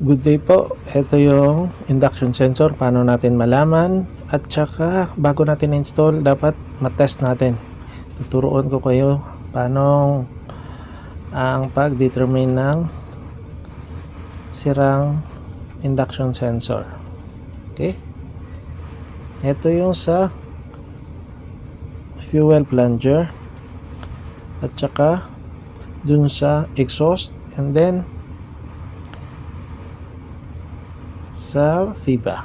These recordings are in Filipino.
Good day po. Ito yung induction sensor. Paano natin malaman. At saka bago natin install, dapat matest natin. Tuturuan ko kayo paano ang pag-determine ng sirang induction sensor. Okay? Ito yung sa fuel plunger at saka dun sa exhaust and then sa FIBA.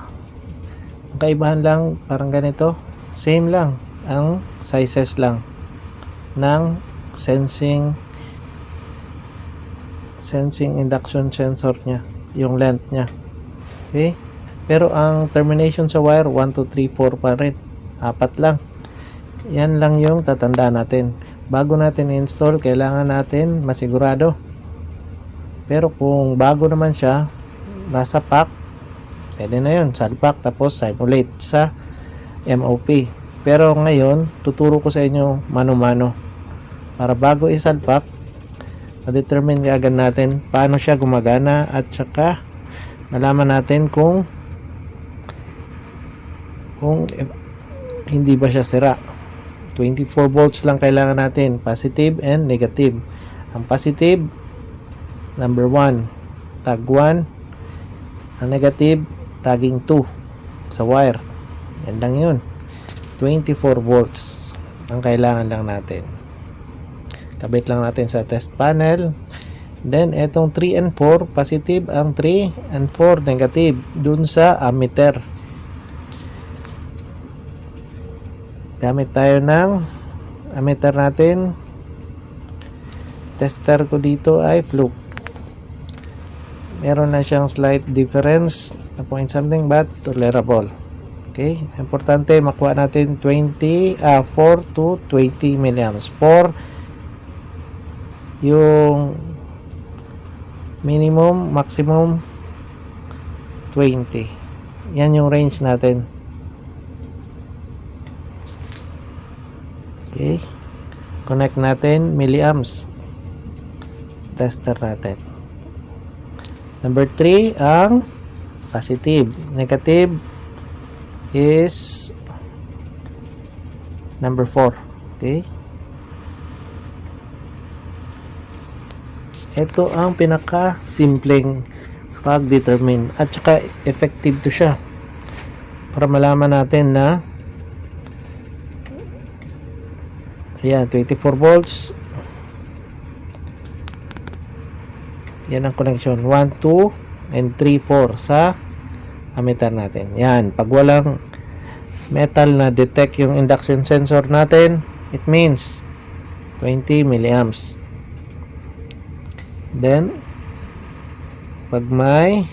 Ang kaibahan lang parang ganito, same lang ang sizes lang ng sensing sensing induction sensor niya, yung length niya. Okay? Pero ang termination sa wire 1 2 3 4 pa rin. Apat lang. Yan lang yung tatanda natin. Bago natin install, kailangan natin masigurado. Pero kung bago naman siya, nasa pack, pwede na yun. Salpak, tapos simulate sa MOP. Pero ngayon, tuturo ko sa inyo mano-mano. Para bago isalpak, ma-determine agad natin paano siya gumagana at saka malaman natin kung kung eh, hindi ba siya sira. 24 volts lang kailangan natin, positive and negative. Ang positive, number 1, tag 1. Ang negative, tagging 2 sa wire. Yan lang yun. 24 volts ang kailangan lang natin. Kabit lang natin sa test panel. Then, etong 3 and 4, positive ang 3 and 4 negative dun sa ammeter. Gamit tayo ng ammeter natin. Tester ko dito ay fluke. Meron na siyang slight difference na point something but tolerable. Okay, importante makuha natin 20 ah 4 to 20 milliamps. 4 yung minimum, maximum 20. Yan yung range natin. Okay. Connect natin milliamps tester natin. Number 3 ang positive. Negative is number 4. Okay? Ito ang pinaka simpleng pag-determine at saka effective to siya para malaman natin na Ayan, 24 volts. Yan ang connection. 1, 2, and 3, 4 sa ammeter natin. Yan. Pag walang metal na detect yung induction sensor natin, it means 20 milliamps. Then, pag may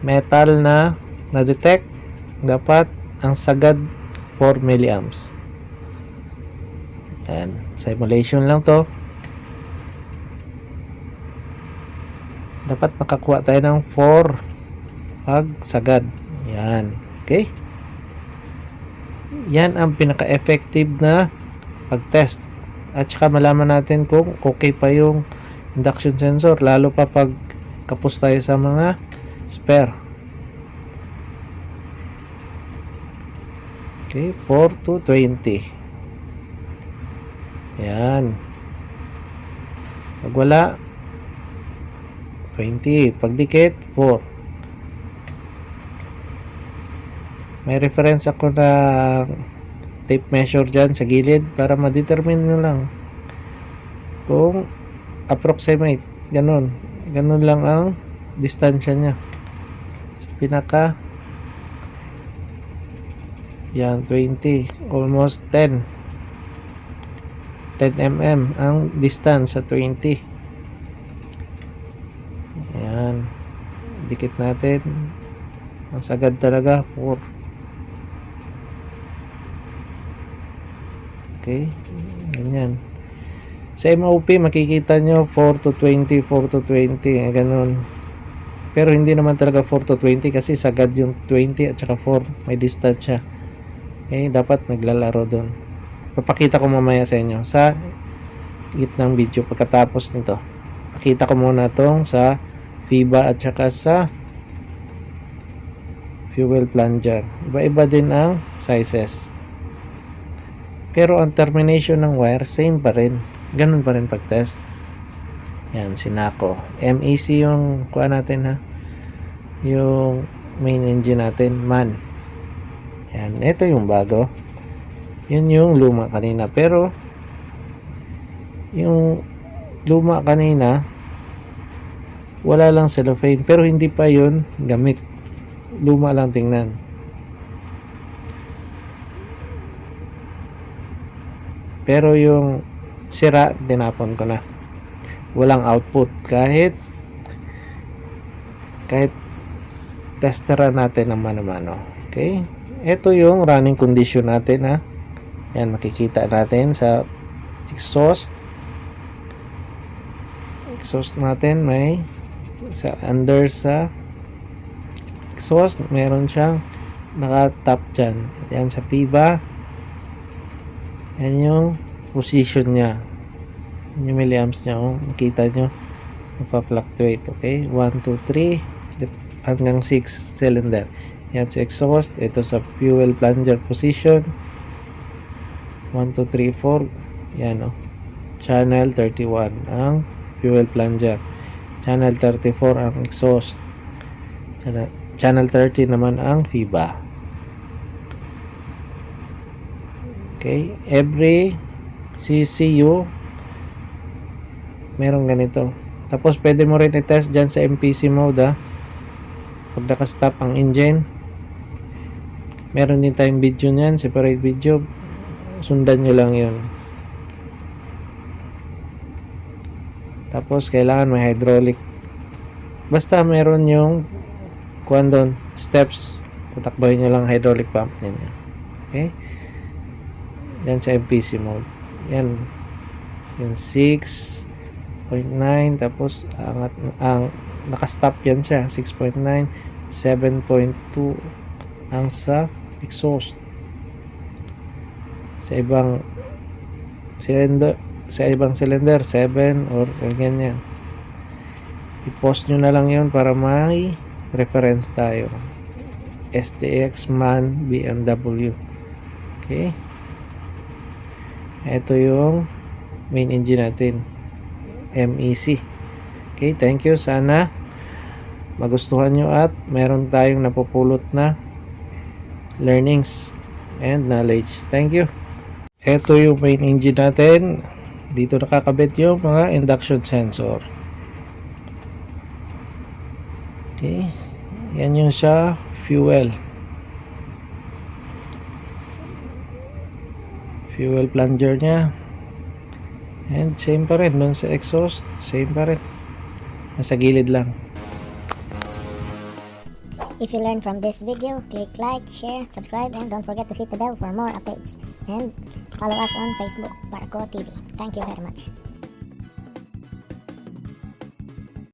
metal na na-detect, dapat ang sagad 4 milliamps. Yan. Simulation lang to. Dapat makakuha tayo ng 4 pag sagad. Yan. Okay? Yan ang pinaka-effective na pag-test. At saka malaman natin kung okay pa yung induction sensor. Lalo pa pag kapos tayo sa mga spare. Okay, 4 to 20. Yan. Pag wala, 20. Pag dikit, 4. May reference ako na tape measure dyan sa gilid para ma-determine nyo lang kung approximate. Ganun. Ganun lang ang distansya niya. Sa pinaka yan, 20. Almost 10. 10 mm ang distance sa 20. Ayan. Dikit natin. Ang sagad talaga, 4. Okay. Ganyan. Sa MOP, makikita nyo 4 to 20, 4 to 20. eh, Ganun. Pero hindi naman talaga 4 to 20 kasi sagad yung 20 at saka 4. May distance siya. Okay, dapat naglalaro doon. Papakita ko mamaya sa inyo sa gitnang video pagkatapos nito. Pakita ko muna tong sa FIBA at saka sa fuel plunger. Iba-iba din ang sizes. Pero ang termination ng wire, same pa rin. Ganun pa rin pag-test. Yan, sinako. MEC yung kuha natin ha. Yung main engine natin, man. Yan, ito yung bago. Yun yung luma kanina. Pero, yung luma kanina, wala lang cellophane. Pero hindi pa yun gamit. Luma lang tingnan. Pero yung sira, tinapon ko na. Walang output. Kahit kahit testera natin ng mano-mano. Okay? Ito yung running condition natin ha. Yan, makikita natin sa exhaust. Exhaust natin may sa under sa exhaust meron siyang naka-top dyan. Yan sa PIBA. Yan yung position niya. Yan yung milliamps niya. Oh, makita nyo. Nagpa-fluctuate. Okay? 1, 2, 3 hanggang 6 cylinder. Yan sa exhaust. Ito sa fuel plunger position. 1, 2, 3, 4. Yan o. Oh. Channel 31 ang fuel plunger. Channel 34 ang exhaust. Channel 30 naman ang FIBA. Okay, every CCU meron ganito. Tapos pwede mo rin i-test dyan sa MPC mode ah. Pag nakastop ang engine. Meron din tayong video niyan, separate video. Sundan nyo lang yun. Tapos kailangan may hydraulic. Basta meron yung kuwan doon, steps. Tatakbahin nyo lang hydraulic pump ninyo. Okay? Yan sa MPC mode. Yan. Yan 6.9 tapos angat ang nakastop yan siya. 6.9 7.2 ang sa exhaust. Sa ibang cylinder sa ibang cylinder 7 or ganyan i-post nyo na lang yun para may reference tayo. STX MAN BMW okay ito yung main engine natin. MEC okay thank you. Sana magustuhan nyo at meron tayong napupulot na learnings and knowledge. Thank you. Ito yung main engine natin. Dito nakakabit yung mga induction sensor. Okay yan yung sa fuel fuel plunger nya and same pa rin dun sa exhaust same pa rin nasa gilid lang If you learned from this video, click like, share, subscribe, and don't forget to hit the bell for more updates. And follow us on Facebook, Barco TV. Thank you very much.